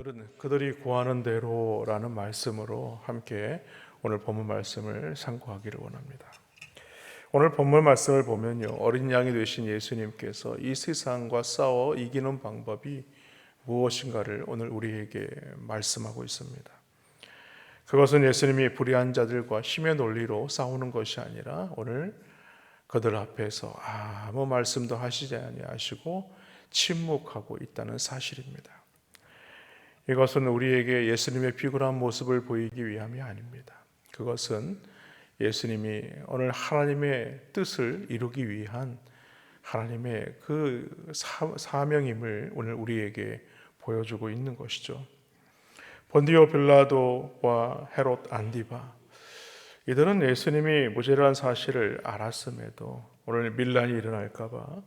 오늘은 그들이 구하는 대로라는 말씀으로 함께 오늘 본문 말씀을 상고하기를 원합니다. 오늘 본문 말씀을 보면요. 어린 양이 되신 예수님께서 이 세상과 싸워 이기는 방법이 무엇인가를 오늘 우리에게 말씀하고 있습니다. 그것은 예수님이 불의한 자들과 힘의 논리로 싸우는 것이 아니라 오늘 그들 앞에서 아무 말씀도 하시지 아니하시고 침묵하고 있다는 사실입니다. 이것은 우리에게 예수님의 비굴한 모습을 보이기 위함이 아닙니다. 그것은 예수님이 오늘 하나님의 뜻을 이루기 위한 하나님의 그 사 명임을 오늘 우리에게 보여주고 있는 것이죠. 본디오 빌라도와 헤롯 안디바 이들은 예수님이 무죄라는 사실을 알았음에도 오늘 밀란이 일어날까봐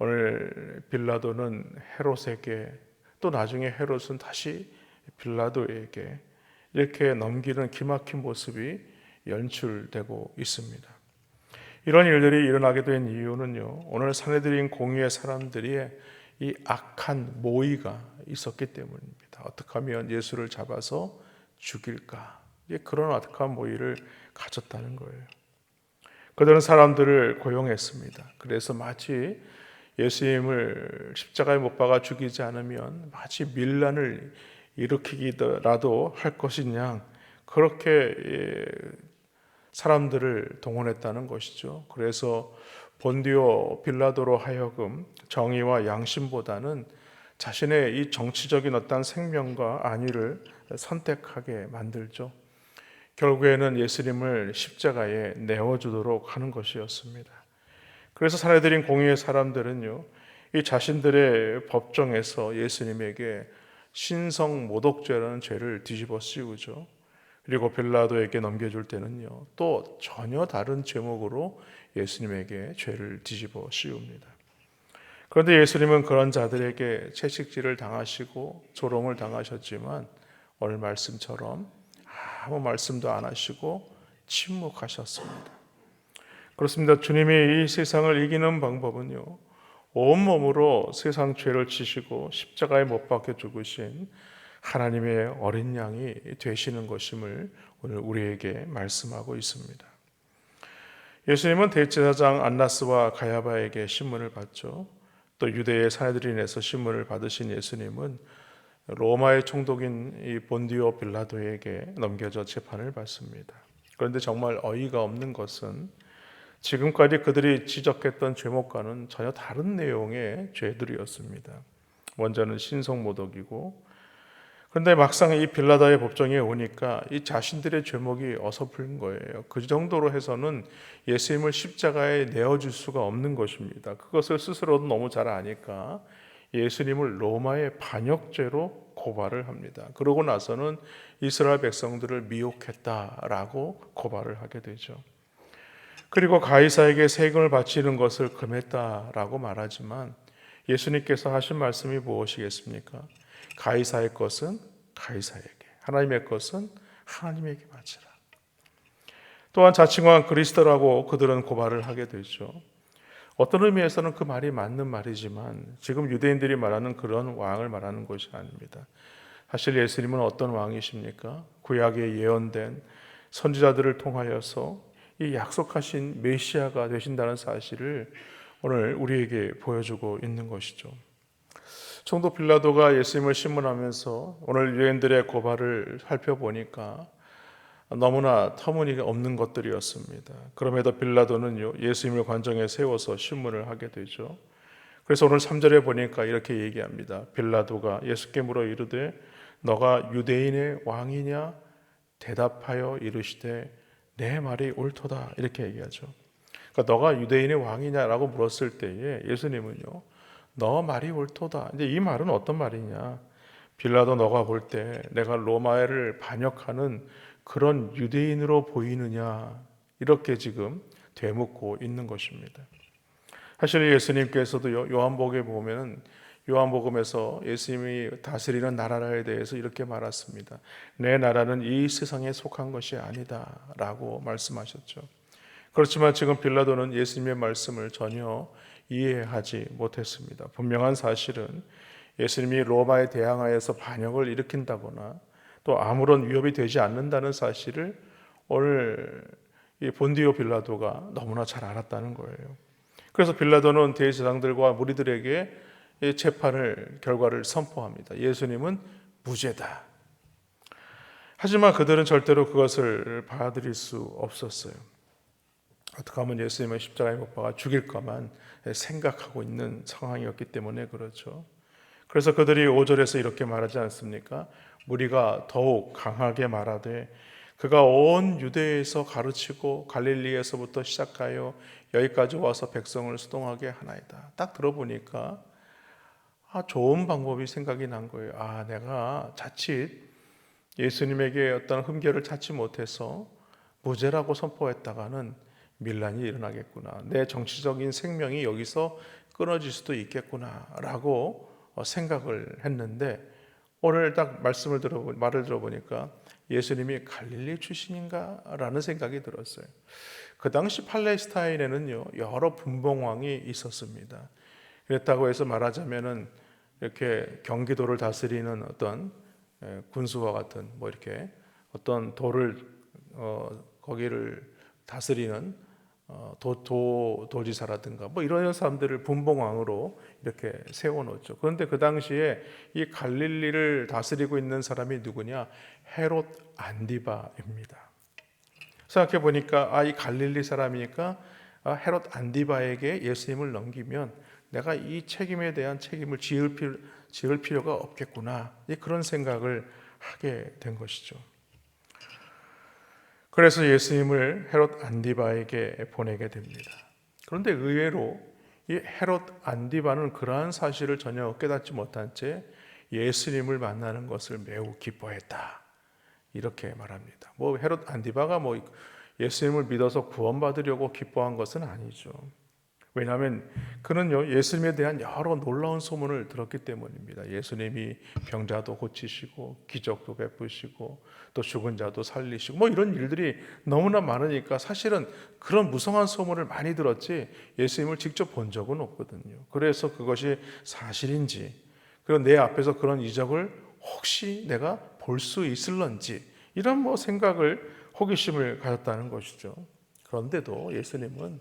오늘 빌라도는 헤롯에게 또 나중에 헤롯은 다시 빌라도에게 이렇게 넘기는 기막힌 모습이 연출되고 있습니다. 이런 일들이 일어나게 된 이유는요. 오늘 사내들인 공의의 사람들이 이 악한 모의가 있었기 때문입니다. 어떻게 하면 예수를 잡아서 죽일까? 그런 악한 모의를 가졌다는 거예요. 그들은 사람들을 고용했습니다. 그래서 마치 예수님을 십자가에 못 박아 죽이지 않으면 마치 밀란을 일으키기라도 할 것이냐 그렇게 예, 사람들을 동원했다는 것이죠. 그래서 본디오 빌라도로 하여금 정의와 양심보다는 자신의 이 정치적인 어떤 생명과 안위를 선택하게 만들죠. 결국에는 예수님을 십자가에 내어주도록 하는 것이었습니다. 그래서 사내들인 공의의 사람들은요, 이 자신들의 법정에서 예수님에게 신성 모독죄라는 죄를 뒤집어 씌우죠. 그리고 빌라도에게 넘겨줄 때는요, 또 전혀 다른 제목으로 예수님에게 죄를 뒤집어 씌웁니다. 그런데 예수님은 그런 자들에게 채식질을 당하시고 조롱을 당하셨지만 오늘 말씀처럼 아무 말씀도 안 하시고 침묵하셨습니다. 그렇습니다. 주님이 이 세상을 이기는 방법은요. 온몸으로 세상 죄를 지시고 십자가에 못 박혀 죽으신 하나님의 어린 양이 되시는 것임을 오늘 우리에게 말씀하고 있습니다. 예수님은 대제사장 안나스와 가야바에게 신문을 받죠. 또 유대의 사내들이 내서 신문을 받으신 예수님은 로마의 총독인 이 본디오 빌라도에게 넘겨져 재판을 받습니다. 그런데 정말 어이가 없는 것은 지금까지 그들이 지적했던 죄목과는 전혀 다른 내용의 죄들이었습니다. 먼저는 신성모독이고 그런데 막상 이 빌라다의 법정에 오니까 이 자신들의 죄목이 어설픈 거예요. 그 정도로 해서는 예수님을 십자가에 내어줄 수가 없는 것입니다. 그것을 스스로도 너무 잘 아니까 예수님을 로마의 반역죄로 고발을 합니다. 그러고 나서는 이스라엘 백성들을 미혹했다라고 고발을 하게 되죠. 그리고 가이사에게 세금을 바치는 것을 금했다라고 말하지만 예수님께서 하신 말씀이 무엇이겠습니까? 가이사의 것은 가이사에게, 하나님의 것은 하나님에게 바치라. 또한 자칭한 그리스도라고 그들은 고발을 하게 되죠. 어떤 의미에서는 그 말이 맞는 말이지만 지금 유대인들이 말하는 그런 왕을 말하는 것이 아닙니다. 사실 예수님은 어떤 왕이십니까? 구약에 예언된 선지자들을 통하여서 이 약속하신 메시아가 되신다는 사실을 오늘 우리에게 보여주고 있는 것이죠. 총독 빌라도가 예수님을 신문하면서 오늘 유엔들의 고발을 살펴보니까 너무나 터무니 없는 것들이었습니다. 그럼에도 빌라도는 예수님을 관정에 세워서 신문을 하게 되죠. 그래서 오늘 3절에 보니까 이렇게 얘기합니다. 빌라도가 예수께 물어 이르되 너가 유대인의 왕이냐 대답하여 이르시되 내 말이 옳도다 이렇게 얘기하죠. 그러니까 너가 유대인의 왕이냐라고 물었을 때에 예수님은요, 너 말이 옳도다. 이제 이 말은 어떤 말이냐? 빌라도 너가 볼 때 내가 로마를 반역하는 그런 유대인으로 보이느냐? 이렇게 지금 되묻고 있는 것입니다. 사실 예수님께서도 요한복에 보면은 요한복음에서 예수님이 다스리는 나라에 대해서 이렇게 말했습니다. 내 나라는 이 세상에 속한 것이 아니다 라고 말씀하셨죠. 그렇지만 지금 빌라도는 예수님의 말씀을 전혀 이해하지 못했습니다. 분명한 사실은 예수님이 로마에 대항하여서 반역을 일으킨다거나 또 아무런 위협이 되지 않는다는 사실을 오늘 이 본디오 빌라도가 너무나 잘 알았다는 거예요. 그래서 빌라도는 대제사장들과 무리들에게 이 재판을 결과를 선포합니다. 예수님은 무죄다. 하지만 그들은 절대로 그것을 받아들일 수 없었어요. 어떻게 하면 예수님을 십자가에 못 박아 죽일까만 생각하고 있는 상황이었기 때문에 그렇죠. 그래서 그들이 5절에서 이렇게 말하지 않습니까? 무리가 더욱 강하게 말하되 그가 온 유대에서 가르치고 갈릴리에서부터 시작하여 여기까지 와서 백성을 수동하게 하나이다. 딱 들어보니까 아, 좋은 방법이 생각이 난 거예요. 아, 내가 자칫 예수님에게 어떤 흠결을 찾지 못해서 무죄라고 선포했다가는 밀란이 일어나겠구나. 내 정치적인 생명이 여기서 끊어질 수도 있겠구나라고 어, 생각을 했는데 오늘 딱 말씀을 들어 말을 들어보니까 예수님이 갈릴리 출신인가라는 생각이 들었어요. 그 당시 팔레스타인에는요 여러 분봉왕이 있었습니다. 그렇다고 해서 말하자면은 이렇게 경기도를 다스리는 어떤 예, 군수와 같은 뭐 이렇게 어떤 도를 어, 거기를 다스리는 어, 도, 도, 도지사라든가 뭐 이런 사람들을 분봉왕으로 이렇게 세워놓죠. 그런데 그 당시에 이 갈릴리를 다스리고 있는 사람이 누구냐? 헤롯 안디바입니다. 생각해 보니까 아 이 갈릴리 사람이니까 아, 헤롯 안디바에게 예수님을 넘기면 내가 이 책임에 대한 책임을 지을 필요, 지을 필요가 없겠구나. 그런 생각을 하게 된 것이죠. 그래서 예수님을 헤롯 안디바에게 보내게 됩니다. 그런데 의외로 이 헤롯 안디바는 그러한 사실을 전혀 깨닫지 못한 채 예수님을 만나는 것을 매우 기뻐했다. 이렇게 말합니다. 뭐 헤롯 안디바가 뭐 예수님을 믿어서 구원받으려고 기뻐한 것은 아니죠. 왜냐하면 그는요 예수님에 대한 여러 놀라운 소문을 들었기 때문입니다. 예수님이 병자도 고치시고 기적도 베푸시고 또 죽은 자도 살리시고 뭐 이런 일들이 너무나 많으니까 사실은 그런 무성한 소문을 많이 들었지 예수님을 직접 본 적은 없거든요. 그래서 그것이 사실인지 그리고 내 앞에서 그런 이적을 혹시 내가 볼 수 있을런지 이런 뭐 생각을 호기심을 가졌다는 것이죠. 그런데도 예수님은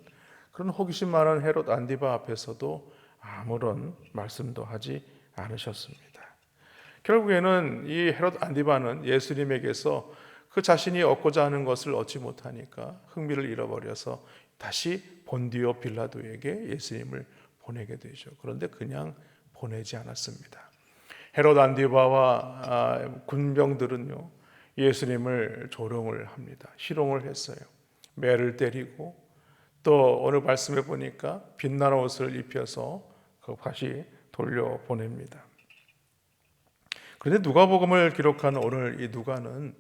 그런 호기심 많은 헤롯 안디바 앞에서도 아무런 말씀도 하지 않으셨습니다. 결국에는 이 헤롯 안디바는 예수님에게서 그 자신이 얻고자 하는 것을 얻지 못하니까 흥미를 잃어버려서 다시 본디오 빌라도에게 예수님을 보내게 되죠. 그런데 그냥 보내지 않았습니다. 헤롯 안디바와 아, 군병들은요 예수님을 조롱을 합니다. 희롱을 했어요. 매를 때리고 또 오늘 말씀해 보니까 빛나는 옷을 입혀서 그 다시 돌려 보냅니다. 그런데 누가복음을 기록한 오늘 이 누가는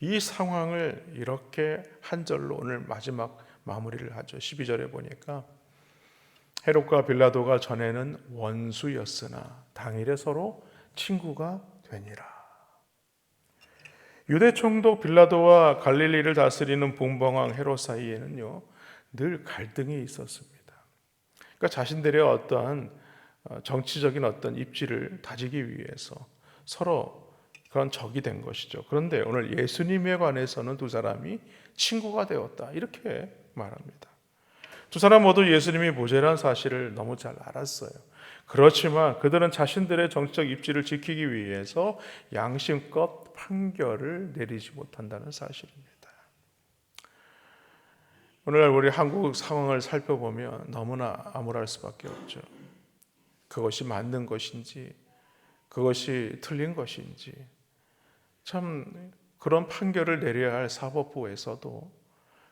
이 상황을 이렇게 한 절로 오늘 마지막 마무리를 하죠. 12절에 보니까 헤롯과 빌라도가 전에는 원수였으나 당일에 서로 친구가 되니라. 유대 총독 빌라도와 갈릴리를 다스리는 봉봉왕 헤롯 사이에는요. 늘 갈등이 있었습니다. 그러니까 자신들의 어떠한 어, 정치적인 어떤 입지를 다지기 위해서 서로 그런 적이 된 것이죠. 그런데 오늘 예수님에 관해서는 두 사람이 친구가 되었다. 이렇게 말합니다. 두 사람 모두 예수님이 모자란 사실을 너무 잘 알았어요. 그렇지만 그들은 자신들의 정치적 입지를 지키기 위해서 양심껏 판결을 내리지 못한다는 사실입니다. 오늘날 우리 한국 상황을 살펴보면 너무나 암울할 수밖에 없죠. 그것이 맞는 것인지, 그것이 틀린 것인지, 참 그런 판결을 내려야 할 사법부에서도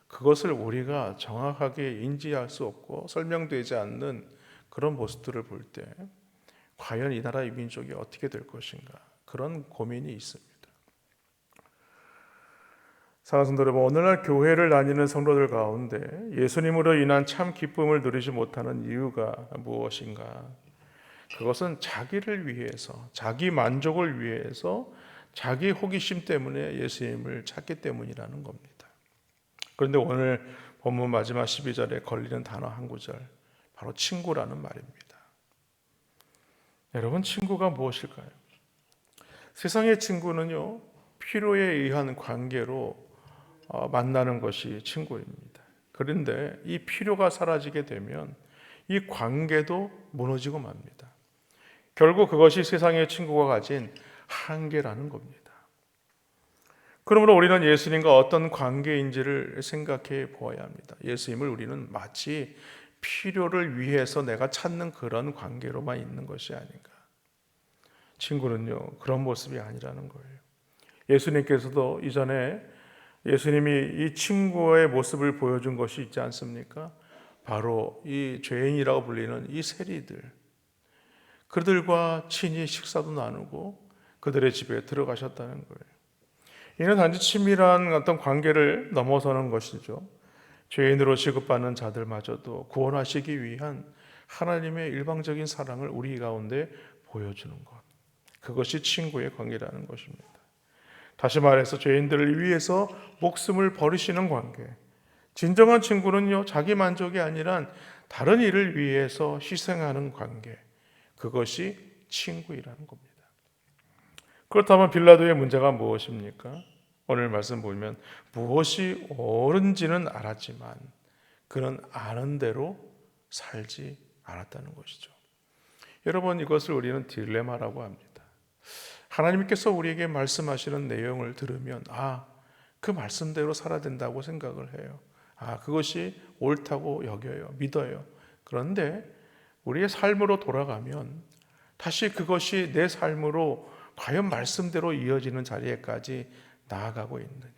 그것을 우리가 정확하게 인지할 수 없고 설명되지 않는 그런 모습들을 볼 때, 과연 이 나라의 민족이 어떻게 될 것인가 그런 고민이 있습니다. 사랑하는 성도 여러분, 오늘날 교회를 다니는 성도들 가운데 예수님으로 인한 참 기쁨을 누리지 못하는 이유가 무엇인가? 그것은 자기를 위해서, 자기 만족을 위해서, 자기 호기심 때문에 예수님을 찾기 때문이라는 겁니다. 그런데 오늘 본문 마지막 12절에 걸리는 단어 한 구절, 바로 친구라는 말입니다. 여러분 친구가 무엇일까요? 세상의 친구는요 필요에 의한 관계로 어, 만나는 것이 친구입니다. 그런데 이 필요가 사라지게 되면 이 관계도 무너지고 맙니다. 결국 그것이 세상의 친구가 가진 한계라는 겁니다. 그러므로 우리는 예수님과 어떤 관계인지를 생각해 보아야 합니다. 예수님을 우리는 마치 필요를 위해서 내가 찾는 그런 관계로만 있는 것이 아닌가. 친구는요, 그런 모습이 아니라는 거예요. 예수님께서도 이전에 예수님이 이 친구의 모습을 보여준 것이 있지 않습니까? 바로 이 죄인이라고 불리는 이 세리들. 그들과 친히 식사도 나누고 그들의 집에 들어가셨다는 거예요. 이는 단지 친밀한 어떤 관계를 넘어서는 것이죠. 죄인으로 취급받는 자들마저도 구원하시기 위한 하나님의 일방적인 사랑을 우리 가운데 보여주는 것. 그것이 친구의 관계라는 것입니다. 다시 말해서 죄인들을 위해서 목숨을 버리시는 관계. 진정한 친구는요, 자기 만족이 아니라 다른 일을 위해서 희생하는 관계. 그것이 친구이라는 겁니다. 그렇다면 빌라도의 문제가 무엇입니까? 오늘 말씀 보면 무엇이 옳은지는 알았지만 그는 아는 대로 살지 않았다는 것이죠. 여러분 이것을 우리는 딜레마라고 합니다. 하나님께서 우리에게 말씀하시는 내용을 들으면 아, 그 말씀대로 살아야 된다고 생각을 해요. 아, 그것이 옳다고 여겨요. 믿어요. 그런데 우리의 삶으로 돌아가면 다시 그것이 내 삶으로 과연 말씀대로 이어지는 자리에까지 나아가고 있느냐.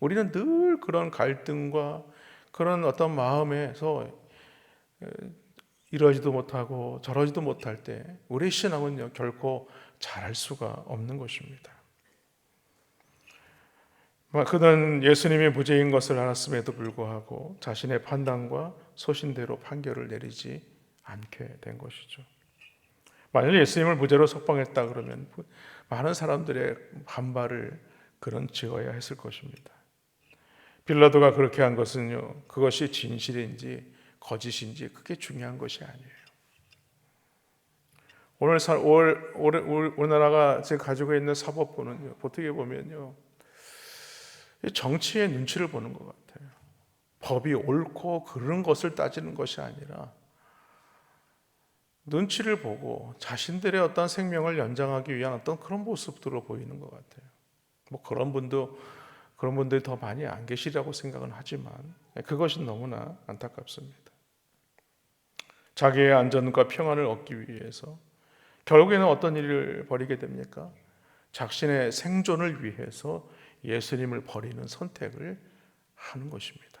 우리는 늘 그런 갈등과 그런 어떤 마음에서 이러지도 못하고 저러지도 못할 때 우리의 신앙은요 결코 잘할 수가 없는 것입니다. 그는 예수님이 무죄인 것을 알았음에도 불구하고 자신의 판단과 소신대로 판결을 내리지 않게 된 것이죠. 만약 예수님을 무죄로 석방했다 그러면 많은 사람들의 반발을 그런 지어야 했을 것입니다. 빌라도가 그렇게 한 것은요, 그것이 진실인지 거짓인지 그게 중요한 것이 아니에요. 오늘 사, 올, 올, 우리나라가 지금 가지고 있는 사법부는요, 어떻게 보면요, 정치의 눈치를 보는 것 같아요. 법이 옳고 그런 것을 따지는 것이 아니라 눈치를 보고 자신들의 어떤 생명을 연장하기 위한 어떤 그런 모습들로 보이는 것 같아요. 뭐 그런 분도 그런 분들이 더 많이 안 계시라고 생각은 하지만 그것이 너무나 안타깝습니다. 자기의 안전과 평안을 얻기 위해서 결국에는 어떤 일을 벌이게 됩니까? 자신의 생존을 위해서 예수님을 버리는 선택을 하는 것입니다.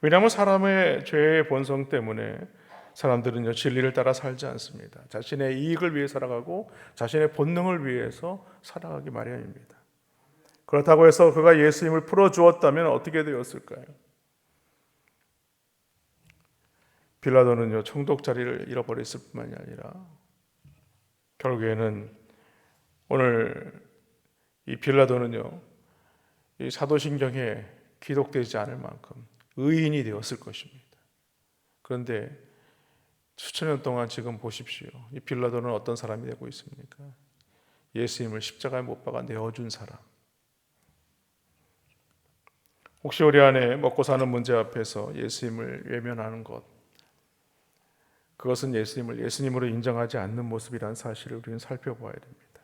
왜냐하면 사람의 죄의 본성 때문에 사람들은요 진리를 따라 살지 않습니다. 자신의 이익을 위해 살아가고 자신의 본능을 위해서 살아가기 마련입니다. 그렇다고 해서 그가 예수님을 풀어 주었다면 어떻게 되었을까요? 빌라도는요 총독 자리를 잃어버렸을 뿐만이 아니라 결국에는 오늘 이 빌라도는요 이 사도신경에 기록되지 않을 만큼 의인이 되었을 것입니다. 그런데 수천 년 동안 지금 보십시오. 이 빌라도는 어떤 사람이 되고 있습니까? 예수님을 십자가에 못 박아 내어준 사람. 혹시 우리 안에 먹고 사는 문제 앞에서 예수님을 외면하는 것, 그것은 예수님을 예수님으로 인정하지 않는 모습이라는 사실을 우리는 살펴봐야 됩니다.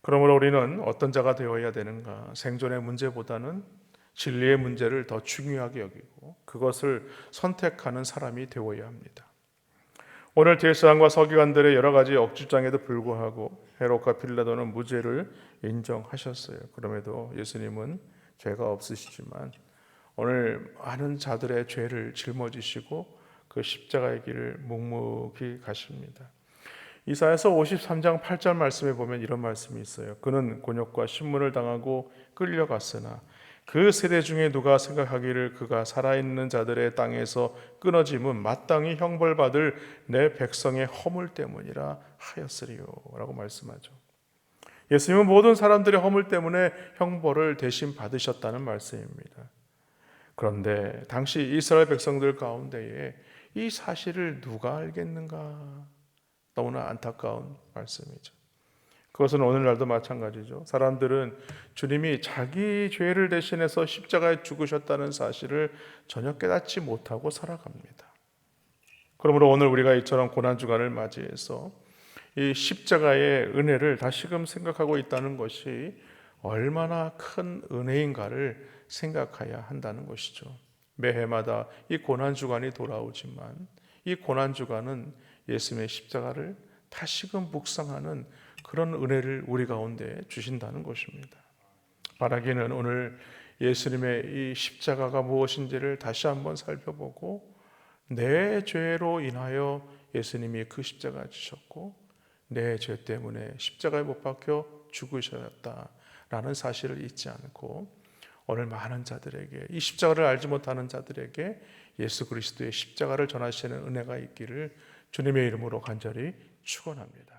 그러므로 우리는 어떤 자가 되어야 되는가? 생존의 문제보다는 진리의 문제를 더 중요하게 여기고 그것을 선택하는 사람이 되어야 합니다. 오늘 대사관과 서기관들의 여러 가지 억주장에도 불구하고 헤롯과 필라도는 무죄를 인정하셨어요. 그럼에도 예수님은 죄가 없으시지만 오늘 많은 자들의 죄를 짊어지시고 그 십자가의 길을 묵묵히 가십니다. 이사야서 53장 8절 말씀에 보면 이런 말씀이 있어요. 그는 곤욕과 신문을 당하고 끌려갔으나 그 세대 중에 누가 생각하기를 그가 살아있는 자들의 땅에서 끊어짐은 마땅히 형벌받을 내 백성의 허물 때문이라 하였으리요 라고 말씀하죠 예수님은 모든 사람들의 허물 때문에 형벌을 대신 받으셨다는 말씀입니다 그런데 당시 이스라엘 백성들 가운데에 이 사실을 누가 알겠는가? 너무나 안타까운 말씀이죠. 그것은 오늘날도 마찬가지죠. 사람들은 주님이 자기 죄를 대신해서 십자가에 죽으셨다는 사실을 전혀 깨닫지 못하고 살아갑니다. 그러므로 오늘 우리가 이처럼 고난 주간을 맞이해서 이 십자가의 은혜를 다시금 생각하고 있다는 것이 얼마나 큰 은혜인가를 생각해야 한다는 것이죠. 매해마다 이 고난 주간이 돌아오지만 이 고난 주간은 예수님의 십자가를 다시금 묵상하는 그런 은혜를 우리 가운데 주신다는 것입니다. 바라기는 오늘 예수님의 이 십자가가 무엇인지를 다시 한번 살펴보고 내 죄로 인하여 예수님이 그 십자가 지셨고 내 죄 때문에 십자가에 못 박혀 죽으셨다라는 사실을 잊지 않고 오늘 많은 자들에게 이 십자가를 알지 못하는 자들에게 예수 그리스도의 십자가를 전하시는 은혜가 있기를 주님의 이름으로 간절히 축원합니다.